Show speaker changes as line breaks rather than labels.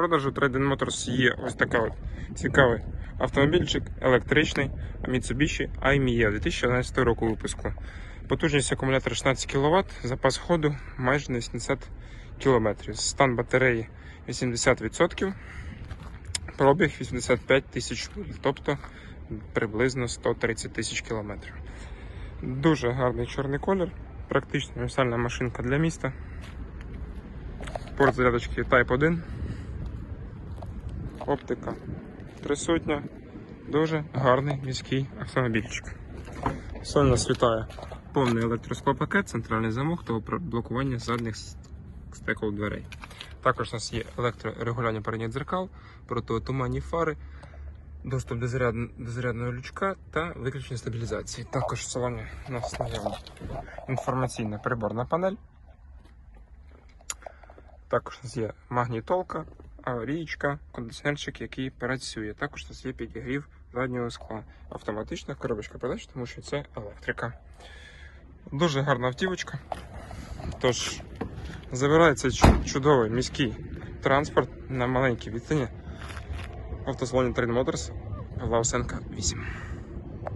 продажу Trading Motors є ось така от цікавий автомобільчик електричний Mitsubishi IMEA 2011 року випуску. Потужність акумулятора 16 кВт, запас ходу майже на 80 км. Стан батареї 80%, пробіг 85 тисяч тобто приблизно 130 тисяч кілометрів. Дуже гарний чорний колір, практично універсальна машинка для міста. Порт зарядочки Type 1. Оптика присутня. Дуже гарний міський автомобільчик. Сольно світає повний електросклопакет, центральний замок та блокування задніх стекол дверей. Також у нас є електрорегулювання передніх дзеркал, протитуманні фари, доступ до, заряд... до зарядного лючка та виключення стабілізації. Також в салоні у нас наявна інформаційна приборна панель. Також у нас є магнітолка, аварійка, кондиціонерчик, який працює. Також у нас є підігрів заднього скла. Автоматична коробочка передач, тому що це електрика. Дуже гарна автівочка. Тож, забирається чудовий міський транспорт на маленькій відстані. Автосалоні Train Motors Лаусенка 8.